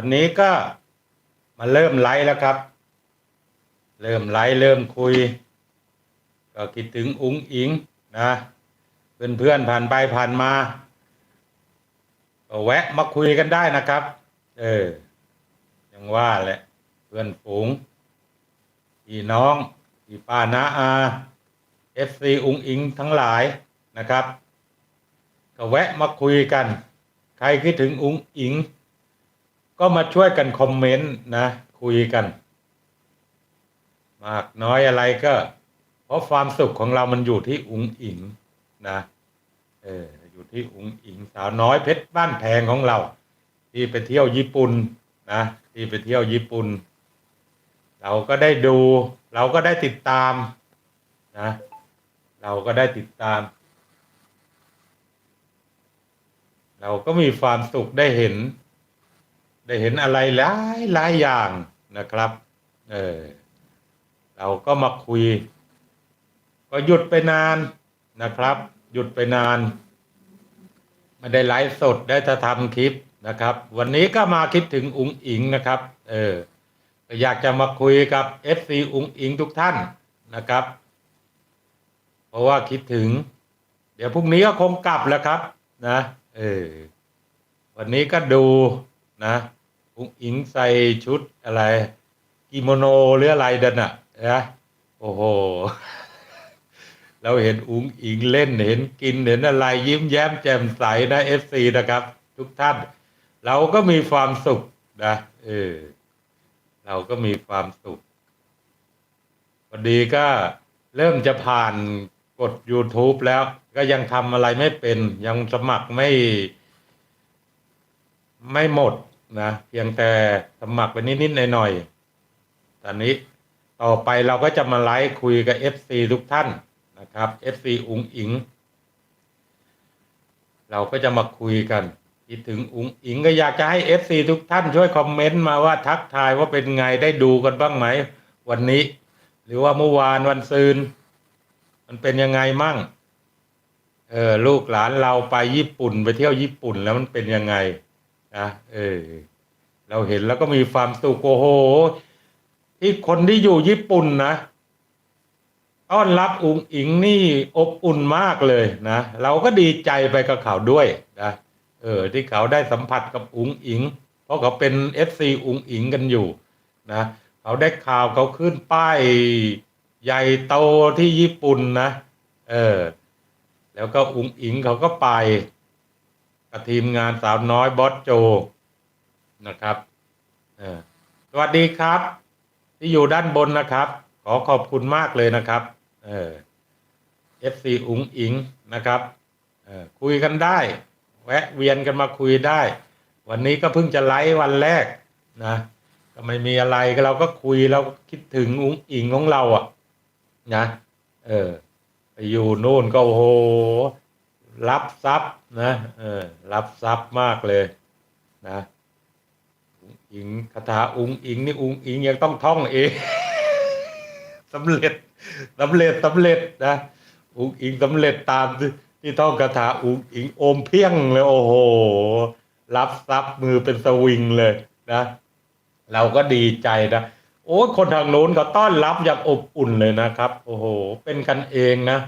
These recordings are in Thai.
วันนี้ก็มาเริ่มไลฟ์แล้วครับ เริ่มไลฟ์เริ่มคุย ก็คิดถึงอุ้งอิงนะเพื่อนเพื่อนๆผ่านไปผ่านมาก็แวะมาคุยกันได้นะครับ เออ ยังว่าแหละ เพื่อนฝูงพี่น้องพี่ป้านาอาเอฟซีอุ้งอิงทั้งหลายนะครับ ก็แวะมาคุยกัน ใครคิดถึงอุ้งอิง ก็มาช่วยกันคอมเมนต์นะ คุยกัน มากน้อยอะไรก็ เพราะความสุขของเรามันอยู่ที่อุ้งอิงนะเอออยู่ที่อุ้งอิงสาวน้อยเพชรบ้านแพงของเรา ที่ไปเที่ยวญี่ปุ่นนะที่ไปเที่ยวญี่ปุ่น เราก็ได้ดู เราก็ได้ติดตามนะเราก็ได้ติดตาม เราก็มีความสุขได้เห็น ได้เห็นอะไรหลายหลายอย่างนะครับ เออเราก็มาคุย ก็หยุดไปนานนะครับ หยุดไปนานไม่ได้ไลฟ์สดได้จะทำคลิปนะครับ วันนี้ก็มาคิดถึงอุ๋งอิงนะครับ เอออยากจะมาคุยกับ FC อุ๋งอิงทุกท่านนะครับ เพราะว่าคิดถึง เดี๋ยวพรุ่งนี้ก็คงกลับแล้วครับ นะ เออวันนี้ก็ดูนะ อุงอิงใส่ชุดอะไร กิโมโนหรืออะไรเดันอะนะโอ้โห เราเห็นอุงอิงเล่นเห็นกินเห็นอะไร ยิ้มแย้มแจ่มใสนะเอฟซีนะครับ ทุกท่าน เราก็มีความสุขนะเออเราก็มีความสุขพอดีก็เริ่มจะผ่านกด YouTube แล้วก็ยังทำอะไรไม่เป็น ยังสมัครไม่ ไม่หมด นะเพียงแต่สมัครไปนิด ๆ หน่อย ๆ ตอนนี้ต่อไปเราก็จะมาไลฟ์คุยกับ FC ทุกท่านนะครับ FC อุงอิง เราก็จะมาคุยกันคิดถึงอุงอิงก็อยากจะให้ FC ทุกท่านช่วยคอมเมนต์มาว่าทักทายว่าเป็นไงได้ดูกันบ้างไหม วันนี้ หรือว่าเมื่อวานวันซืน มันเป็นยังไงมั่งเออลูกหลานเราไปญี่ปุ่นไปเที่ยวญี่ปุ่นแล้วมันเป็นยังไง นะเออเราเห็นแล้วก็มีความสุขโอ้โหที่คนที่อยู่ญี่ปุ่นนะต้อนรับอุงอิงนี่อบอุ่นมากเลยนะเราก็ดีใจไปกับเขาด้วยนะเออที่เขาได้สัมผัสกับอุงอิง เพราะเขาเป็นเอฟซีอุงอิงกันอยู่นะเขาได้ข่าวเขาขึ้นป้ายใหญ่โตที่ญี่ปุ่นนะเออแล้วก็อุงอิงเขาก็ไป กับทีมงานสาวน้อยบอสโจนะครับสวัสดีครับ ที่อยู่ด้านบนนะครับ ขอขอบคุณมากเลยนะครับ เออ FC อุ๋งอิงนะครับคุยกันได้ แวะเวียนกันมาคุยได้ วันนี้ก็เพิ่งจะไลฟ์วันแรกนะก็ไม่มีอะไรก็เราก็คุยเราก็คิดถึงอุ๋งอิงของเราอะนะเออไปอยู่นู่นก็โอ้โห รับทรัพย์นะเออรับทรัพย์มากเลยนะอิงคาถาอุงอิงนี่อุงอิงยังต้องท่องเองสำเร็จสำเร็จสำเร็จนะอุงอิงสำเร็จตามที่ท่องคาถาอุงอิงโอมเพียงเลยโอ้โหรับทรัพย์มือเป็นสวิงเลยนะเราก็ดีใจนะโอ้คนทางโน้นเขาต้อนรับอย่างอบอุ่นเลยนะครับ โอ้โห เป็นกันเองนะ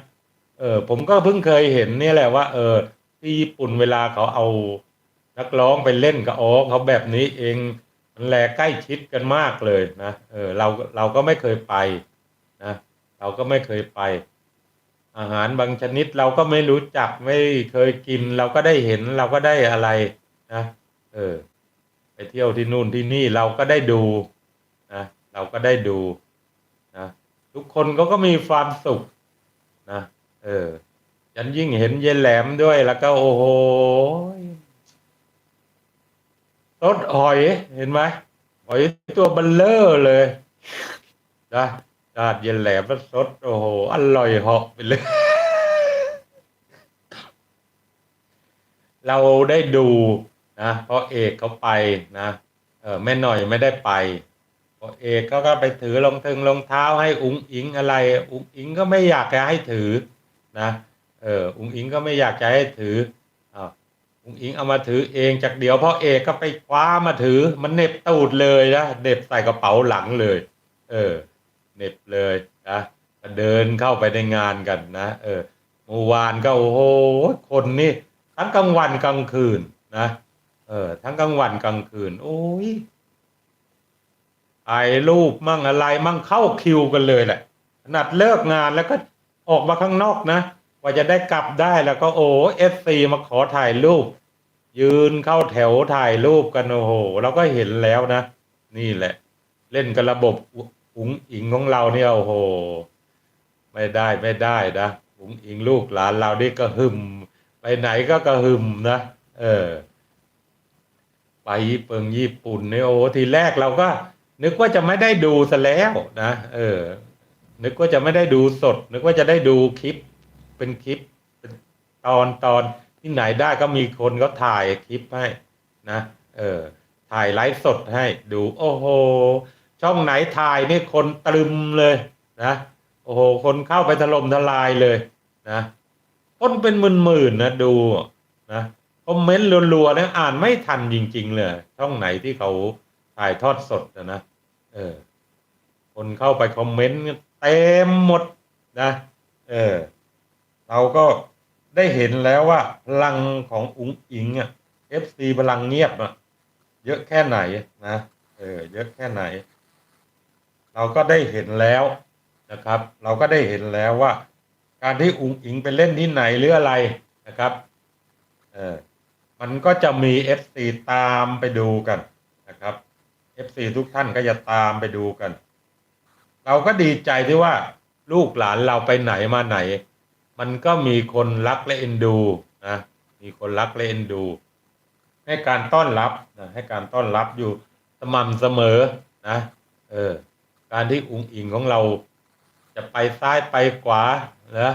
เออผมก็เพิ่งเคยเห็นนี่แหละว่า เออ ที่ญี่ปุ่นเวลาเขาเอานักร้องไปเล่นกับอ๋อเขาแบบนี้เองมันแลใกล้ชิดกันมากเลยนะเออเราเราก็ไม่เคยไปนะเราก็ไม่เคยไป อาหารบางชนิดเราก็ไม่รู้จักไม่เคยกิน เราก็ได้เห็นเราก็ได้อะไรนะเออ ไปเที่ยวที่นู่นที่นี่เราก็ได้ดูนะเราก็ได้ดูนะทุกคนเขาก็มีความสุข เออฉันยิ่งเห็นเยนแหลมด้วยแล้วก็โอ้โหรสหอยเห็นไหมหอยตัวเบัลเลอร์เลยนะจาดเยนแหลมสดโอ้โหอร่อยเหาะไปเลย เราได้ดูนะเพราะเอกเขาไปนะเออแม่หน่อยไม่ได้ไปเพราะเอกเขาก็ไปถือรองเทึงรองเท้าให้อุ๋งอิงอะไร อุ๋งอิงก็ไม่อยากจะให้ถือ นะเอออุ๋งอิงก็ไม่อยากจะให้ถืออ้าวอุ้งอิงเอามาถือเองจากเดี๋ยวพ่อเอกก็ไปคว้ามาถือ มันเน็บตูดเลยนะเน็บใส่กระเป๋าหลังเลย เออเน็บเลยนะเดินเข้าไปในงานกันนะเออเมื่อวานก็โอ้โหคนนี่ทั้งกลางวันกลางคืนนะเออทั้งกลางวันกลางคืน โอ้ยถ่ายรูปมั่งอะไรมั่งเข้าคิวกันเลยแหละขนาดเลิกงานแล้วก็ ออกมาข้างนอกนะกว่าจะได้กลับได้แล้วก็โอ้เอฟซีมาขอถ่ายรูป ยืนเข้าแถวถ่ายรูปกันโอ้โหเราก็เห็นแล้วนะ นี่แหละ เล่นกับระบบอุ๋งอิงของเราเนี่ยโอ้โห ไม่ได้ไม่ได้นะอุ๋งอิงลูกหลานเรานี่ก็หึม ไปไหนก็กระหึมนะเออ ไปญี่ปุ่นญี่ปุ่นเนี่ยโอ้ทีแรกเราก็ นึกว่าจะไม่ได้ดูซะแล้วนะเออ นึกว่าจะไม่ได้ดูสด นึกว่าจะได้ดูคลิป เป็นคลิปเป็นตอนตอนที่ไหนได้ก็มีคนก็ถ่ายคลิปให้นะ เออ ถ่ายไลฟ์สดให้ดูโอ้โห ช่องไหนถ่ายนี่คนตรึมเลยนะโอ้โห คนเข้าไปถล่มทลายเลยนะคนเป็นหมื่นๆนะดูนะคอมเมนต์รัวๆเนี่ยอ่านไม่ทันจริง ๆ เลย ช่องไหนที่เขาถ่ายทอดสดนะนะเออ คนเข้าไปคอมเมนต์ เต็มหมดนะเออเราก็ได้เห็นแล้วว่าพลังของอุ๋งอิงอะ FC พลังเงียบอะเยอะแค่ไหนนะเออเยอะแค่ไหน เราก็ได้เห็นแล้วนะครับ เราก็ได้เห็นแล้วว่า การที่อุ๋งอิงไปเล่นที่ไหนหรืออะไรนะครับเออมันก็จะมี FC ตามไปดูกันนะครับ FC ทุกท่านก็จะตามไปดูกัน เราก็ดีใจที่ว่าลูกหลานเราไปไหนมาไหน มันก็มีคนรักและเอ็นดูนะมีคนรักและเอ็นดู ให้การต้อนรับนะให้การต้อนรับอยู่สม่ำเสมอนะเออการที่อุ้งอิงของเรา จะไปซ้ายไปขวานะ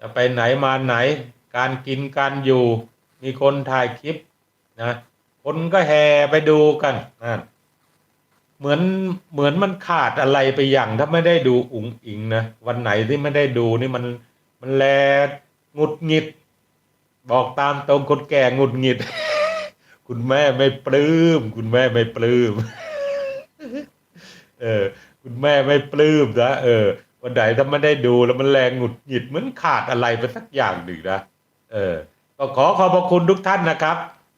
จะไปไหนมาไหน การกินการอยู่ มีคนถ่ายคลิปนะคนก็แห่ไปดูกันนั่น เหมือนเหมือนมันขาดอะไรไปอย่างถ้าไม่ได้ดูอุ๋งอิงนะวันไหนที่ไม่ได้ดูนี่มันมันแลงุดหงิด บอกตามตรงคนแก่งุดหงิด คุณแม่ไม่ปลื้ม คุณแม่ไม่ปลื้มเออ คุณแม่ไม่ปลื้มนะเออ วันไหนถ้าไม่ได้ดูแล้วมันแรงหงุดหงิดเหมือนขาดอะไรไปสักอย่างหนึ่งนะเออก็ขอขอบพระคุณทุกท่านนะครับ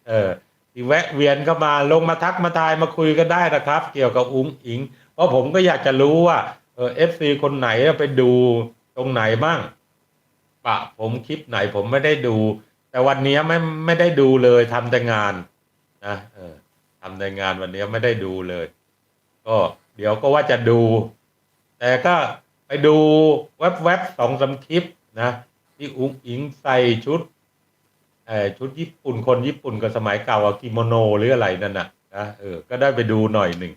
เออ ที่แวะเวียนเข้ามาลงมาทักมาทายมาคุยกันได้นะครับ เกี่ยวกับอุ้งอิง เพราะผมก็อยากจะรู้ว่าเออเอฟซีคนไหนไปดูตรงไหนบ้างปะผมคลิปไหนผมไม่ได้ดู แต่วันนี้ไม่ไม่ได้ดูเลยทำแต่งานนะเออทำแต่งานวันนี้ไม่ได้ดูเลย ก็เดี๋ยวก็ว่าจะดู แต่ก็ไปดูแวบๆสองสามคลิปนะที่อุ้งอิงใส่ชุด ชุดญี่ปุ่นคนญี่ปุ่นก็สมัยเก่าอะกิโมโนหรืออะไรนั่นน่ะนะเออก็ได้ไปดูหน่อยหนึ่ง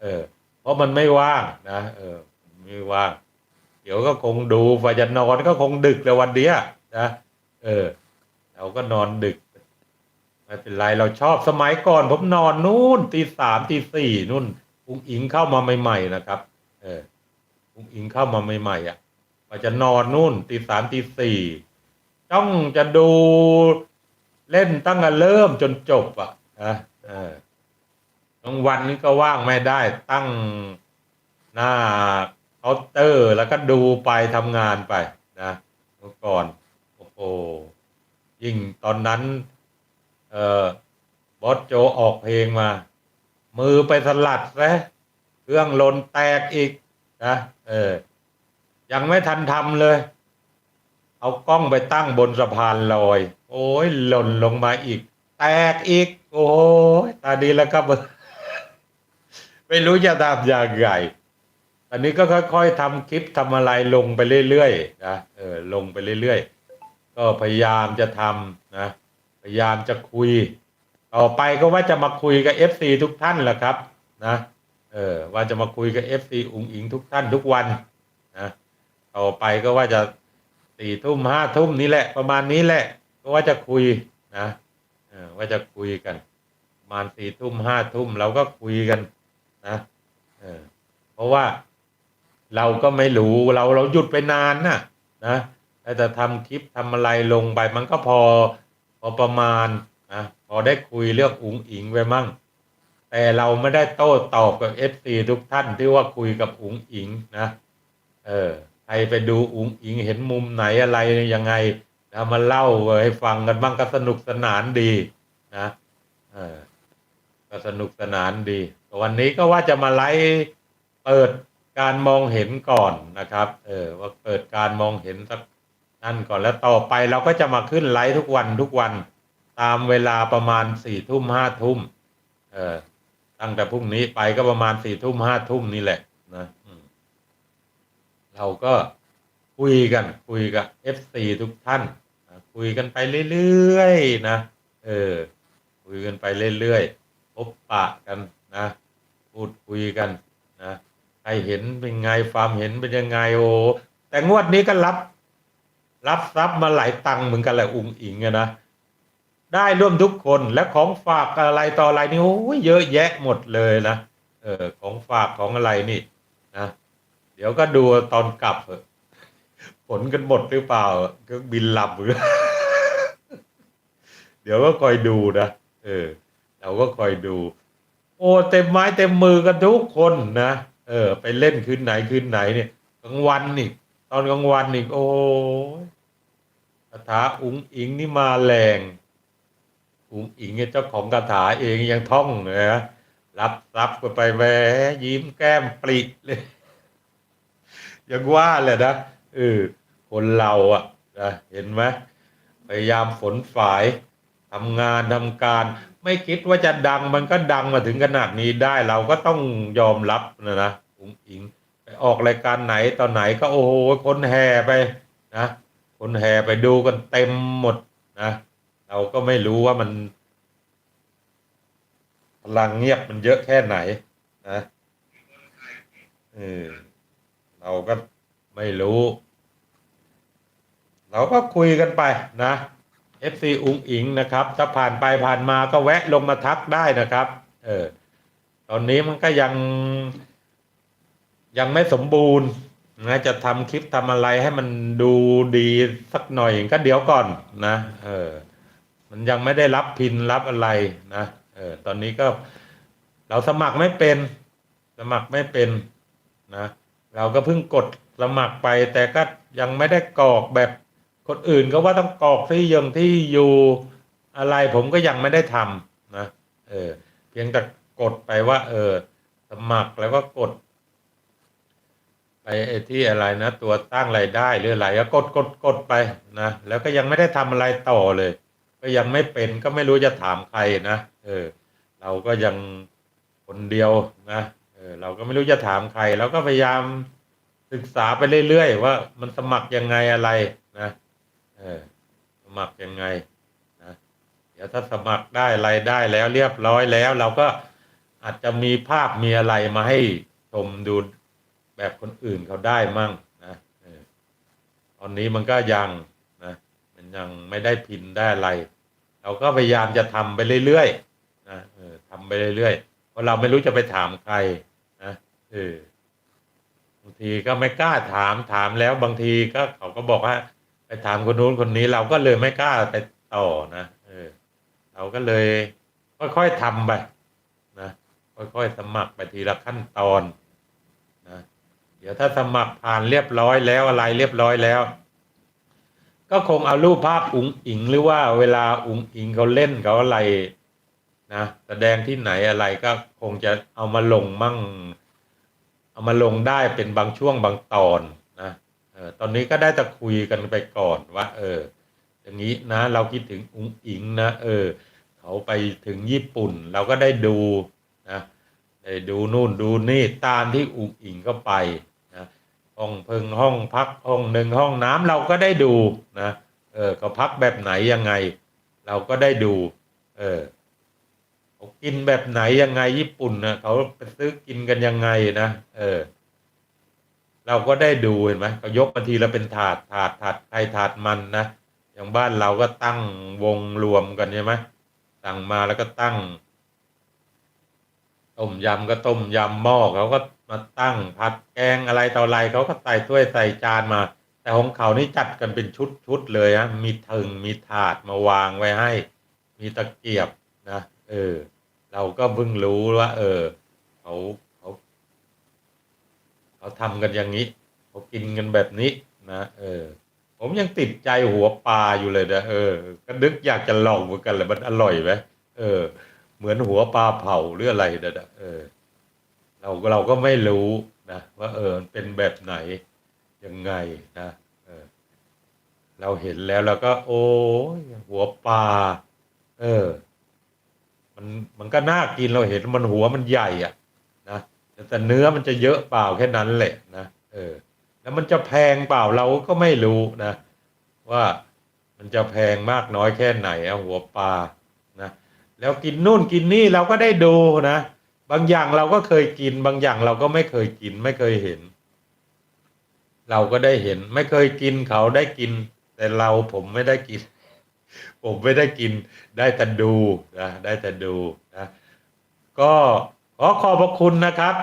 เออ เพราะมันไม่ว่างนะเออไม่ว่างเดี๋ยวก็คงดูฝ่ายจะนอนก็คงดึกแล้ววันเนี้ยนะเออ เราก็นอนดึกไม่เป็นไรเราชอบสมัยก่อน ผมนอนนู่นตีสามตีสี่นู่นอุ้งอิงเข้ามาใหม่ๆนะครับ เอออุ้งอิงเข้ามาใหม่ๆอะก็จะนอนนู่นตีสามตีสี่ต้องจะดู เล่นตั้งแต่เริ่มจนจบอะนะเออกลางวันนี้ก็ว่างไม่ได้ตั้งหน้าเคาน์เตอร์แล้วก็ดูไปทำงานไปนะเมื่อก่อนโอ้โหยิ่งตอนนั้น เออบอสโจออกเพลงมา มือไปสลัดซะเครื่องลนแตกอีกนะเออ ยังไม่ทันทำเลย เอากล้องไปตั้งบนสะพานลอย โอ้ยหล่นลงมาอีก แตกอีก โอ้ยตาดีแล้วครับ ไม่รู้จะทำอย่างไรอันนี้ก็ค่อย ๆทำคลิปทำอะไรลงไปเรื่อยๆนะเออลงไปเรื่อยๆ ก็พยายามจะทำนะพยายามจะคุย ต่อไปก็ว่าจะมาคุยกับ FC ทุกท่านแหละครับนะเออว่าจะมาคุยกับ FC อุ๋งอิงทุกท่านทุกวันนะต่อไปก็ว่าจะ สี่ทุ่มห้าทุ่มนี้แหละ ประมาณนี้แหละ ก็ว่าจะคุยนะว่าจะคุยกันประมาณสี่ทุ่มห้าทุ่มเราก็คุยกันนะเพราะว่าเราก็ไม่รู้เราเราหยุดไปนานนะนะแต่จะทำคลิปทำอะไรลงไปมันก็พอพอประมาณนะพอได้คุยเรื่องอุ๋งอิงไปมั่ง แต่เราไม่ได้โต้ตอบกับเอฟซีทุกท่านที่ว่าคุยกับอุ๋งอิงนะ เออ ใครไปดูอุ๋งอิงเห็นมุมไหนอะไรยังไงแล้วมาเล่าให้ฟังกันบ้างก็สนุกสนานดีนะเออก็สนุกสนานดี วันนี้ก็ว่าจะมาไลฟ์เปิดการมองเห็นก่อนนะครับ เออว่าเปิดการมองเห็นสักนั่นก่อนแล้วต่อไปเราก็จะมาขึ้นไลฟ์ทุกวันทุกวัน ตามเวลาประมาณสี่ทุ่มห้าทุ่มเออตั้งแต่พรุ่งนี้ไปก็ประมาณสี่ทุ่มห้าทุ่มนี่แหละ เราก็คุยกันคุยกับเอฟซีทุกท่านนะคุยกันไปเรื่อยๆนะเออคุยกันไปเรื่อยๆพบปะกันนะพูดคุยกันนะใครเห็นเป็นไงความเห็นเป็นยังไงโอ้แต่งวดนี้ก็รับ รับทรัพย์มาหลายตังค์เหมือนกันแหละอุงอิงอะนะได้ร่วมทุกคนและของฝากอะไรต่ออะไรนี่โอ้ยเยอะแยะหมดเลยนะเออของฝากของอะไรนี่นะ เดี๋ยวก็ดูตอนกลับผลกันหมดหรือเปล่าเครื่องบินหลับหรือเดี๋ยวก็คอยดูนะเออ เราก็คอยดู โอ้เต็มไม้เต็มมือกันทุกคนนะเออ ไปเล่นคืนไหนคืนไหนเนี่ยกลางวันนี่ตอนกลางวันนี่โอ้คาถาอุ๋งอิงนี่มาแรงอุ๋งอิงเนี่ยเจ้าของคาถาเองยังท่องเลยนะรับทรัพย์ไปแหวยิ้มแก้มปริเลย ยังว่าเลยนะเออคนเราอะนะเห็นไหมพยายามฝนฝายทำงานทำการ ไม่คิดว่าจะดังมันก็ดังมาถึงขนาดนี้ได้เราก็ต้องยอมรับนะนะอุ๋งอิงไปออกรายการไหนตอนไหนก็โอ้โหคนแห่ไปนะคนแห่ไปดูกันเต็มหมดนะเราก็ไม่รู้ว่ามันพลังเงียบมันเยอะแค่ไหนนะเออ เราก็ไม่รู้ เราก็คุยกันไปนะ FC อุงอิงนะครับ ถ้าผ่านไปผ่านมาก็แวะลงมาทักได้นะครับ เออ ตอนนี้มันก็ยัง ยังไม่สมบูรณ์นะจะทำคลิปทำอะไรให้มันดูดีสักหน่อยก็เดี๋ยวก่อนนะ เออ มันยังไม่ได้รับพินรับอะไรนะ เออ ตอนนี้ก็ เราสมัครไม่เป็น สมัครไม่เป็นนะ เราก็เพิ่งกดสมัครไป แต่ก็ยังไม่ได้กรอกแบบคนอื่นก็ว่าต้องกรอกที่ยังที่อยู่อะไรผมก็ยังไม่ได้ทำนะเออเพียงแต่กดไปว่า เออ สมัครแล้วก็กด ไปไอ้ที่อะไรนะ ตัวตั้งรายได้หรืออะไรก็กดกดกดไปนะแล้วก็ยังไม่ได้ทำอะไรต่อเลย ก็ยังไม่เป็นก็ไม่รู้จะถามใครนะเออ เราก็ยังคนเดียวนะ เออเราก็ไม่รู้จะถามใครเราก็พยายามศึกษาไปเรื่อยๆว่ามันสมัครยังไงอะไรนะเออสมัครยังไงนะเดี๋ยวถ้าสมัครได้อะไรได้แล้วเรียบร้อยแล้ว เราก็อาจจะมีภาพมีอะไรมาให้ชมดูแบบคนอื่นเขาได้มั่งนะเออตอนนี้มันก็ยังนะมันยังไม่ได้พินได้อะไร เราก็พยายามจะทำไปเรื่อยๆนะเออทำไปเรื่อยๆเพราะเราไม่รู้จะไปถามใคร เออบางทีก็ไม่กล้าถามถามแล้วบางทีก็เขาก็บอกว่า ไปถามคนนู้นคนนี้ เราก็เลยไม่กล้าไปต่อนะเออ เราก็เลย ค่อยๆทำไปนะค่อยๆสมัครไปทีละขั้นตอนนะเดี๋ยวถ้าสมัครผ่านเรียบร้อยแล้วอะไรเรียบร้อยแล้ว ก็คงเอารูปภาพอุ๋งอิงหรือว่าเวลาอุ๋งอิงเขาเล่นเขาอะไรนะแสดงที่ไหนอะไรก็คงจะเอามาลงมั่ง เอามาลงได้เป็นบางช่วงบางตอนนะเออตอนนี้ก็ได้แต่คุยกันไปก่อนว่า เออ อย่างนี้นะ เราคิดถึงอุ๋งอิงนะเออ เขาไปถึงญี่ปุ่น เราก็ได้ดูนะได้ดูนู่นดูนี่ตามที่อุ๋งอิงก็ไปนะห้องเพิงห้องพักห้องหนึ่งห้องน้ำเราก็ได้ดูนะเออเขาพักแบบไหนยังไง เราก็ได้ดู เออ กินแบบไหนยังไงญี่ปุ่นนะเขาไปซื้อกินกันยังไงนะเออ เราก็ได้ดูเห็นไหมเขายกมาทีละเป็นถาดถาดถาดใครถาดมันนะอย่างบ้านเราก็ตั้งวงรวมกันใช่ไหมสั่งมาแล้วก็ตั้งต้มยำก็ต้มยำหม้อเขาก็มาตั้งผัดแกงอะไรต่ออะไรเขาก็ใส่ถ้วยใส่จานมา แต่ของเขานี่จัดกันเป็นชุดชุดเลยฮะมีถึงมีถาดมาวางไว้ให้ มีตะเกียบนะเออ เราก็เพิ่งรู้ว่า เออเขาเขาเขาทำกันอย่างนี้เขากินกันแบบนี้นะเออ ผมยังติดใจหัวปลาอยู่เลยนะเออ ก็นึกอยากจะลองเหมือนกันแหละมันอร่อยไหมเออ เหมือนหัวปลาเผาหรืออะไรนะเออ เราเราก็ไม่รู้นะว่าเออมันเป็นแบบไหนยังไงนะเออ เราเห็นแล้วเราก็ โอ้หัวปลาเออ มันมันก็น่ากินเราเห็นมันหัวมันใหญ่อะนะแต่แต่เนื้อมันจะเยอะเปล่าแค่นั้นแหละนะเออ แล้วมันจะแพงเปล่าเราก็ไม่รู้นะ ว่ามันจะแพงมากน้อยแค่ไหนอะหัวปลานะแล้วกินนู่นกินนี่เราก็ได้ดูนะบางอย่างเราก็เคยกิน บางอย่างเราก็ไม่เคยกิน ไม่เคยเห็น เราก็ได้เห็น ไม่เคยกินเขาได้กิน แต่เราผมไม่ได้กิน ผมไม่ได้กินได้แต่ดูนะได้แต่ดูนะก็ขอขอบพระคุณนะครับ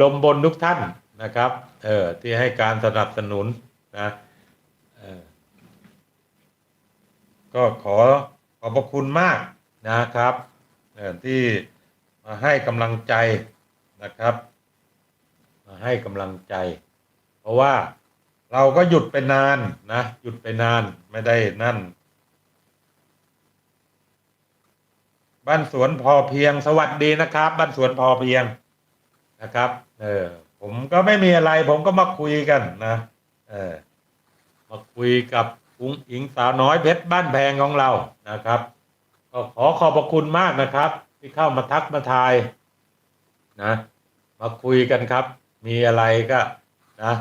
ลมบนทุกท่านนะครับเออที่ให้การสนับสนุนนะเออก็ขอขอบพระคุณมากนะครับเออที่มาให้กำลังใจนะครับ มาให้กำลังใจ เพราะว่าเราก็หยุดไปนานนะ หยุดไปนานไม่ได้นั่น บ้านสวนพอเพียงสวัสดีนะครับ บ้านสวนพอเพียงนะครับ เออ ผมก็ไม่มีอะไร ผมก็มาคุยกันนะเออมาคุยกับอุ้งอิงสาวน้อยเพชรบ้านแพงของเรานะครับ ก็ขอขอบพระคุณมากนะครับ ที่เข้ามาทักมาทายนะ มาคุยกันครับ มีอะไรก็นะ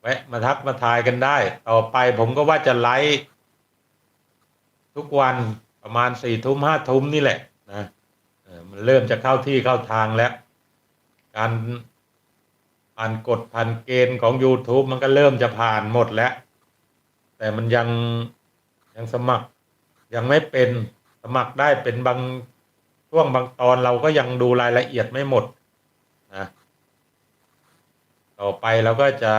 แวะมาทักมาทายกันได้ ต่อไปผมก็ว่าจะไลฟ์ทุกวัน ประมาณสี่ทุ่มห้าทุ่มนี่แหละนะมันเริ่มจะเข้าที่เข้าทางแล้ว การผ่านกฎผ่านเกณฑ์ของ YouTube มันก็เริ่มจะผ่านหมดแล้ว แต่มันยังยังสมัคร ยังไม่เป็นสมัครได้เป็นบางช่วงบางตอนเราก็ยังดูรายละเอียดไม่หมดนะต่อไปเราก็จะ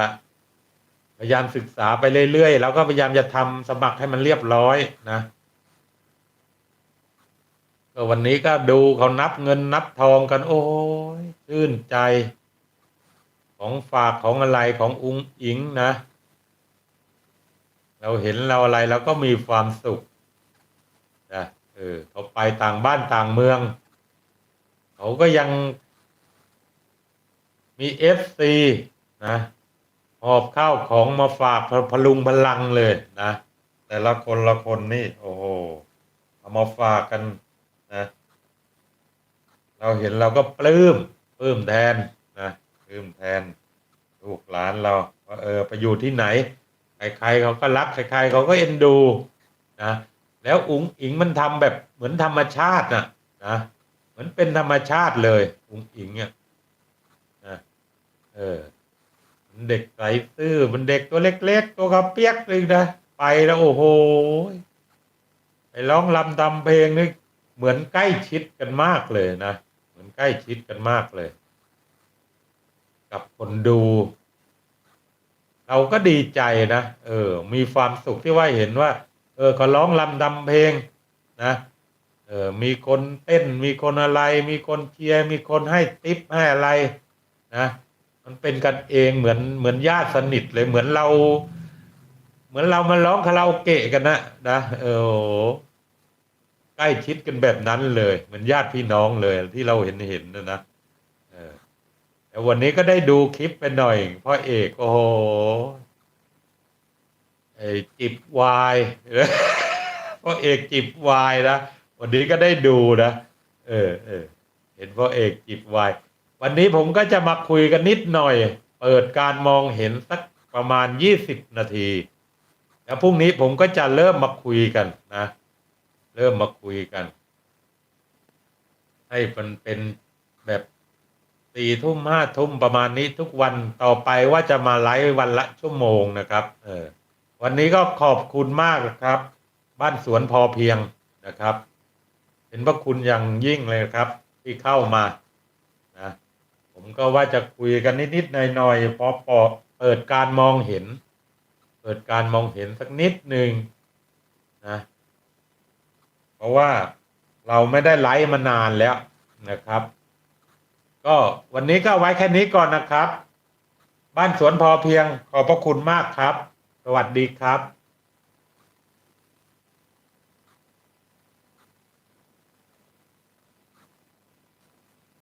พยายามศึกษาไปเรื่อยๆแล้วก็พยายามจะทำสมัครให้มันเรียบร้อยนะ ก็วันนี้ก็ดูเขานับเงินนับทองกัน โอ้ยชื่นใจ ของฝากของอะไรของอุ้งอิงนะ เราเห็นเราอะไรเราก็มีความสุขนะเออเขาไปต่างบ้านต่างเมือง เขาก็ยังมีเอฟซีนะหอบข้าวของมาฝากพลุงพลังเลยนะ แต่ละคนละคนนี่ โอ้โหเอามาฝากกัน นะเราเห็นเราก็ปลื้มปลื้มแทนนะปลื้มแทน ลูกหลานเราว่าเออไปอยู่ที่ไหน ใครๆเขาก็รักใครๆเขาก็เอ็นดูนะแล้วอุ๋งอิงมันทำแบบเหมือนธรรมชาติน่ะนะเหมือนเป็นธรรมชาติเลย อุ๋งอิงเนี่ยนะเออมันเด็กใสซื่อมันเด็กตัวเล็ก ๆ ตัวกระเปียกเลยนะไปแล้วโอ้โหไปร้องรำทำเพลงนี่ เหมือนใกล้ชิดกันมากเลยนะ เหมือนใกล้ชิดกันมากเลย กับคนดู เราก็ดีใจนะ เออ มีความสุขที่ว่าเห็นว่า เออเขาร้องรำดำเพลงนะเออมีคนเต้น มีคนอะไร มีคนเชียร์มีคนให้ติปให้อะไรนะมันเป็นกันเองเหมือนเหมือนญาติสนิทเลยเหมือนเรา เหมือนเรามาร้องคาราโอเกะกันนะนะเออ ใกล้ชิดกันแบบนั้นเลย เหมือนญาติพี่น้องเลยที่เราเห็นเห็นนะนะแต่วันนี้ก็ได้ดูคลิปไปหน่อยพ่อเอกโอ้โหจิบวายพ่อเอกจิบวายนะวันนี้ก็ได้ดูนะเออเออเห็นพ่อเอกจิบวายวันนี้ผมก็จะมาคุยกันนิดหน่อย เปิดการมองเห็นสักประมาณยี่สิบนาที แล้วพรุ่งนี้ผมก็จะเริ่มมาคุยกันนะ เริ่มมาคุยกัน ให้มันเป็นแบบสี่ทุ่มห้าทุ่มประมาณนี้ทุกวันต่อไปว่าจะมาไลฟ์วันละชั่วโมงนะครับ เออ วันนี้ก็ขอบคุณมากครับ บ้านสวนพอเพียงนะครับเป็นพระคุณอย่างยิ่งเลยครับ ที่เข้ามานะผมก็ว่าจะคุยกันนิดๆหน่อยๆพอปอเปิดการมองเห็น เปิดการมองเห็นสักนิดหนึ่งนะ ราะว่าเราไม่ได้ไลฟ์มานานแล้วนะครับ ก็วันนี้ก็ไว้แค่นี้ก่อนนะครับ บ้านสวนพอเพียงขอบพระคุณมากครับ สวัสดีครับ